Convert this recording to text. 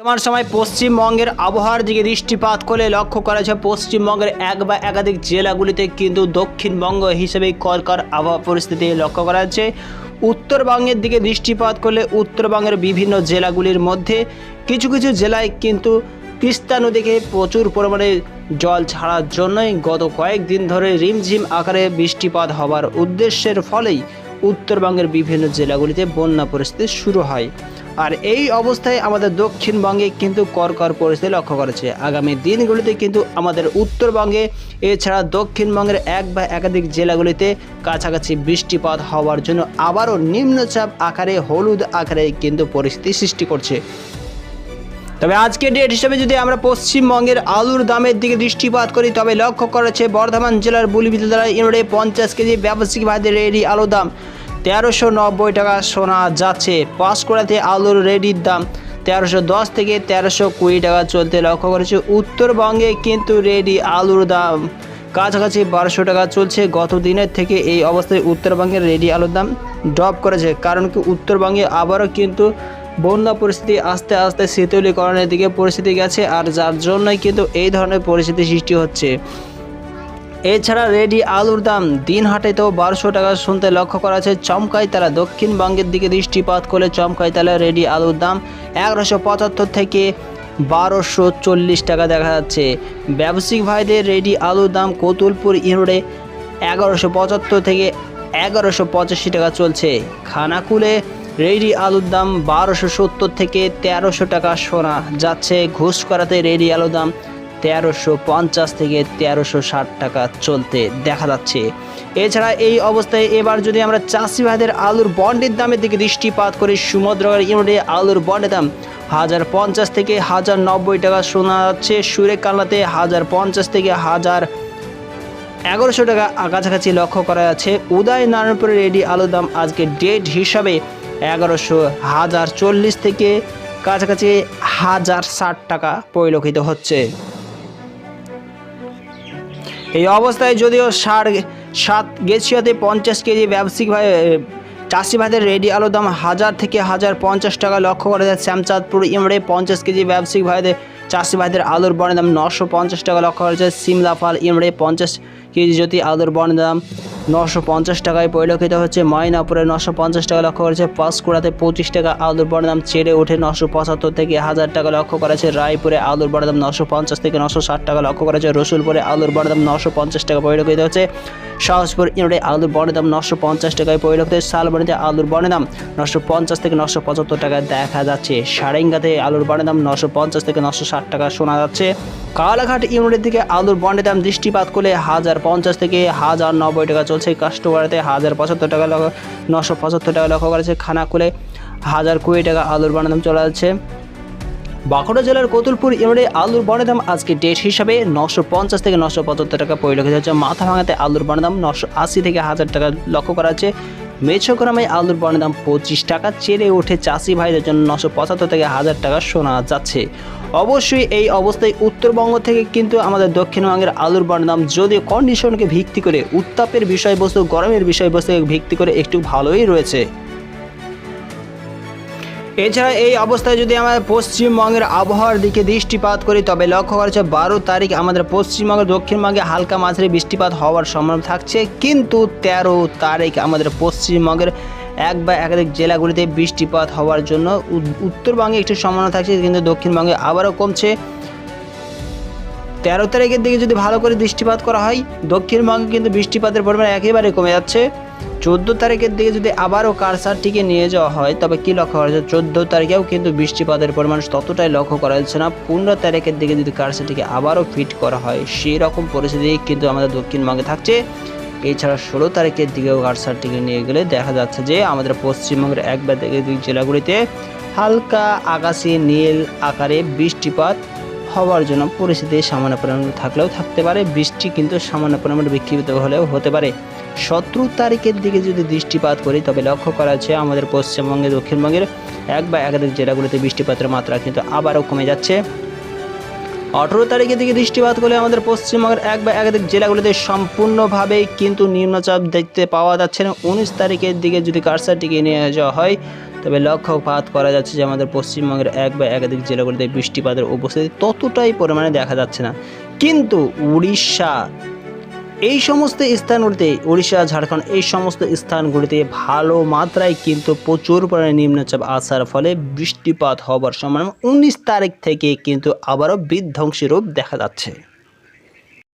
তোমার সময় পশ্চিমবঙ্গের আবহাওয়ার দিকে দৃষ্টিপাত করলে লক্ষ্য করা যায়, পশ্চিমবঙ্গের এক বা একাধিক জেলাগুলিতে কিন্তু দক্ষিণবঙ্গ হিসেবে করকর আবহাওয়া পরিস্থিতি লক্ষ্য করা যাচ্ছে। উত্তরবঙ্গের দিকে দৃষ্টিপাত করলে উত্তরবঙ্গের বিভিন্ন জেলাগুলির মধ্যে কিছু কিছু জেলায় কিন্তু তিস্তা নদীকে প্রচুর পরিমাণে জল ছাড়ার জন্যই গত কয়েকদিন ধরে রিমঝিম আকারে বৃষ্টিপাত হওয়ার উদ্দেশ্যের ফলেই উত্তরবঙ্গের বিভিন্ন জেলাগুলিতে বন্যা পরিস্থিতি শুরু হয়। আর এই অবস্থায় আমাদের দক্ষিণবঙ্গে কিন্তু করকর পরিস্থিতি লক্ষ্য করেছে। আগামী দিনগুলিতে কিন্তু আমাদের উত্তরবঙ্গে, এছাড়া দক্ষিণবঙ্গের এক বা একাধিক জেলাগুলিতে কাছাকাছি বৃষ্টিপাত হওয়ার জন্য আবারও নিম্নচাপ আকারে, হলুদ আকারে কিন্তু পরিস্থিতি সৃষ্টি করছে। তবে আজকের ডেট হিসেবে যদি আমরা পশ্চিমবঙ্গের আলুর দামের দিকে দৃষ্টিপাত করি, তবে লক্ষ্য করেছে বর্ধমান জেলার বুলিবিদ্যা দ্বারা ইউনিটে পঞ্চাশ কেজি ব্যবসায়িক ভাবে রেডি আলুর দাম। তেরোশো নব্বই টাকা শোনা যাচ্ছে। পাঁশকুড়াতে আলুর রেডির দাম তেরোশো দশ থেকে তেরোশো কুড়ি টাকা চলতে লক্ষ্য করেছে উত্তরবঙ্গে কিন্তু রেডি আলুর দাম। কাছাকাছি বারোশো টাকা চলছে। গত দিনের থেকে এই অবস্থায় উত্তরবঙ্গের রেডি আলুর দাম ড্রপ করেছে। কারণ কি উত্তরবঙ্গে আবারও কিন্তু বন্যা পরিস্থিতি আস্তে আস্তে শীতলীকরণের দিকে পরিস্থিতি গেছে। আর যার জন্যই কিন্তু এই ধরনের পরিস্থিতি সৃষ্টি হচ্ছে। এছাড়া রেডি আলুর দাম দিন হাটেতেও বারোশো টাকা শুনতে লক্ষ্য করা আছে চমকাই তারা দক্ষিণবঙ্গের দিকে দৃষ্টিপাত করলে চমকাই তালা রেডি আলুর দাম এগারোশো পঁচাত্তর থেকে বারোশো চল্লিশ টাকা দেখা যাচ্ছে। ব্যবসায়িক ভাইদের রেডি আলুর দাম কতুলপুর ইউনিটে এগারোশো পঁচাত্তর থেকে এগারোশো পঁচাশি টাকা চলছে। খানাকুলে রেডি আলুর দাম বারোশো সত্তর থেকে তেরোশো টাকা শোনা যাচ্ছে। ঘুষ করাতে রেডি আলুর দাম তেরোশো পঞ্চাশ থেকে তেরোশো ষাট টাকা চলতে দেখা যাচ্ছে। এছাড়া এই অবস্থায় এবার যদি আমরা চাষি ভাইদের আলুর বন্ডের দামের দিকে দৃষ্টিপাত করি সমুদ্রগড় ইউনিটে আলুর বন্ডের দাম হাজার পঞ্চাশ থেকে হাজার নব্বই টাকা শোনা যাচ্ছে। সুরেকান্নাতে হাজার পঞ্চাশ থেকে হাজার এগারোশো টাকা কাছাকাছি লক্ষ্য করা যাচ্ছে। উদয় নারায়ণপুরের রেডি আলুর দাম আজকে ডেট হিসাবে এগারোশো হাজার চল্লিশ থেকে কাছাকাছি হাজার ষাট টাকা পরিলক্ষিত হচ্ছে। এই অবস্থায় যদিও সার সাত গেছিয়াতে পঞ্চাশ কেজি ব্যবসায়িকভাবে চাষি ভাইদের রেডি আলুর দাম হাজার থেকে হাজার পঞ্চাশ টাকা লক্ষ্য করা যায়। শ্যামচাঁদপুর ইমরে পঞ্চাশ কেজি ব্যবসায়িক ভাইদের চাষি ভাইদের আলুর বনের দাম নশো পঞ্চাশ টাকা লক্ষ্য করা যায়। সিমলাফাল ইমরে পঞ্চাশ কেজি যদি আলুর দাম নশো পঞ্চাশ টাকায় পরিলক্ষিত হচ্ছে। ময়নাপুরে নশো পঞ্চাশ টাকা লক্ষ্য করেছে। পাঁশকুড়াতে পঁচিশ টাকা আলুর দাম চেড়ে ওঠে নশো পঁচাত্তর থেকে হাজার টাকা লক্ষ্য করেছে। রায়পুরে আলুর দাম নশো পঞ্চাশ থেকে নশো ষাট টাকা লক্ষ্য করেছে। রসুলপুরে আলুর দাম নশো পঞ্চাশ টাকা পরিলক্ষিত হচ্ছে। সাহসপুর ইউনিটে আলুর দাম নশো পঞ্চাশ টাকায় পরিলক্ষিত শালবনিতে আলুর দাম নশো পঞ্চাশ থেকে নশো পঁচাত্তর টাকায় দেখা যাচ্ছে। সারেঙ্গাতে আলুর দাম নশো পঞ্চাশ থেকে নশো ষাট টাকা শোনা যাচ্ছে। কালাঘাট ইউনিটের দিকে আলুর বন্ডের দাম দৃষ্টিপাত করলে হাজার পঞ্চাশ থেকে হাজার নব্বই টাকা চলছে। কাস্টমারেতে হাজার পঁচাত্তর টাকা লক্ষ্য নশো পঁচাত্তর টাকা লক্ষ্য করেছে খানাকুলে হাজার কুড়ি টাকা আলুর বন্ডের দাম চলে যাচ্ছে। বাঁকুড়া জেলার কতুলপুর ইউনিটে আলুর বনের দাম আজকে ডেট হিসাবে নশো পঞ্চাশ থেকে নশো পঁচাত্তর টাকা পরিলক্ষিত হচ্ছে মাথা ভাঙাতে আলুর বনের দাম নশো আশি থেকে হাজার টাকা লক্ষ্য করা যাচ্ছে। মেছগ্রামে আলুর বনের দাম পঁচিশ টাকা চেড়ে ওঠে চাষি ভাইদের জন্য নশো পঁচাত্তর থেকে হাজার টাকা শোনা যাচ্ছে। অবশ্যই এই অবস্থায় উত্তরবঙ্গ থেকে কিন্তু আমাদের দক্ষিণবঙ্গের আলুর বনের দাম যদিও কন্ডিশনকে ভিত্তি করে উত্তাপের বিষয়বস্তু, গরমের বিষয়বস্তুকে ভিত্তি করে একটু ভালোই রয়েছে। এছাড়া এই অবস্থায় যদি আমাদের পশ্চিমবঙ্গের আবহাওয়ার দিকে দৃষ্টিপাত করি, তবে লক্ষ্য করা যাচ্ছে বারো তারিখ আমাদের পশ্চিমবঙ্গের দক্ষিণবঙ্গে হালকা মাঝারি বৃষ্টিপাত হওয়ার সম্ভাবনা থাকছে। কিন্তু তেরো তারিখ আমাদের পশ্চিমবঙ্গের এক বা একাধিক জেলাগুলিতে বৃষ্টিপাত হওয়ার জন্য উত্তরবঙ্গে একটু সম্ভাবনা থাকছে, কিন্তু দক্ষিণবঙ্গে আবারও কমছে। তেরো তারিখের দিকে যদি ভালো করে বৃষ্টিপাত করা হয়, দক্ষিণবঙ্গে কিন্তু বৃষ্টিপাতের পরিমাণ একেবারে কমে যাচ্ছে। চোদ্দ তারিখের দিকে যদি আবারও কারসারটিকে নিয়ে যাওয়া হয়, তবে কি লক্ষ্য করা যাচ্ছে চোদ্দ তারিখেও কিন্তু বৃষ্টিপাতের পরিমাণ ততটাই লক্ষ্য করা যাচ্ছে না। পনেরো তারিখের দিকে যদি কারসারটিকে আবারও ফিট করা হয় সেই রকম পরিস্থিতি কিন্তু আমাদের দক্ষিণবঙ্গে থাকছে। এছাড়া ষোলো তারিখের দিকেও কারসারটিকে নিয়ে গেলে দেখা যাচ্ছে যে আমাদের পশ্চিমবঙ্গের এক বা দুই জেলাগুলিতে হালকা আকাশি নীল আকারে বৃষ্টিপাত হওয়ার জন্য পরিস্থিতি সামান্য পরিমাণ থাকলেও থাকতে পারে। বৃষ্টি কিন্তু সামান্য পরিমাণে বিক্ষিপ্ত হলেও হতে পারে। সতেরো তারিখের দিকে যদি দৃষ্টিপাত করি, তবে লক্ষ্য করা যাচ্ছে আমাদের পশ্চিমবঙ্গে, দক্ষিণবঙ্গের এক বা একাধিক জেলাগুলিতে বৃষ্টিপাতের মাত্রা কিন্তু আবারও কমে যাচ্ছে। আঠেরো তারিখের দিকে দৃষ্টিপাত করলে আমাদের পশ্চিমবঙ্গের এক বা একাধিক জেলাগুলিতে সম্পূর্ণভাবেই কিন্তু নিম্নচাপ দেখতে পাওয়া যাচ্ছে না। উনিশ তারিখের দিকে যদি কারসারটিকে নিয়ে যাওয়া হয়, তবে লক্ষ্যপাত করা যাচ্ছে যে আমাদের পশ্চিমবঙ্গের এক বা একাধিক জেলাগুলিতে বৃষ্টিপাতের উপস্থিতি ততটাই পরিমাণে দেখা যাচ্ছে না। কিন্তু উড়িষ্যা এই সমস্ত স্থানগুলিতে উড়িষ্যা ঝাড়খণ্ড এই সমস্ত স্থানগুলিতে ভালো মাত্রায় কিন্তু প্রচুর পরিমাণে নিম্নচাপ আসার ফলে বৃষ্টিপাত হবার সম্ভাবনা উনিশ তারিখ থেকে কিন্তু আবারও বিধ্বংসী রূপ দেখা যাচ্ছে।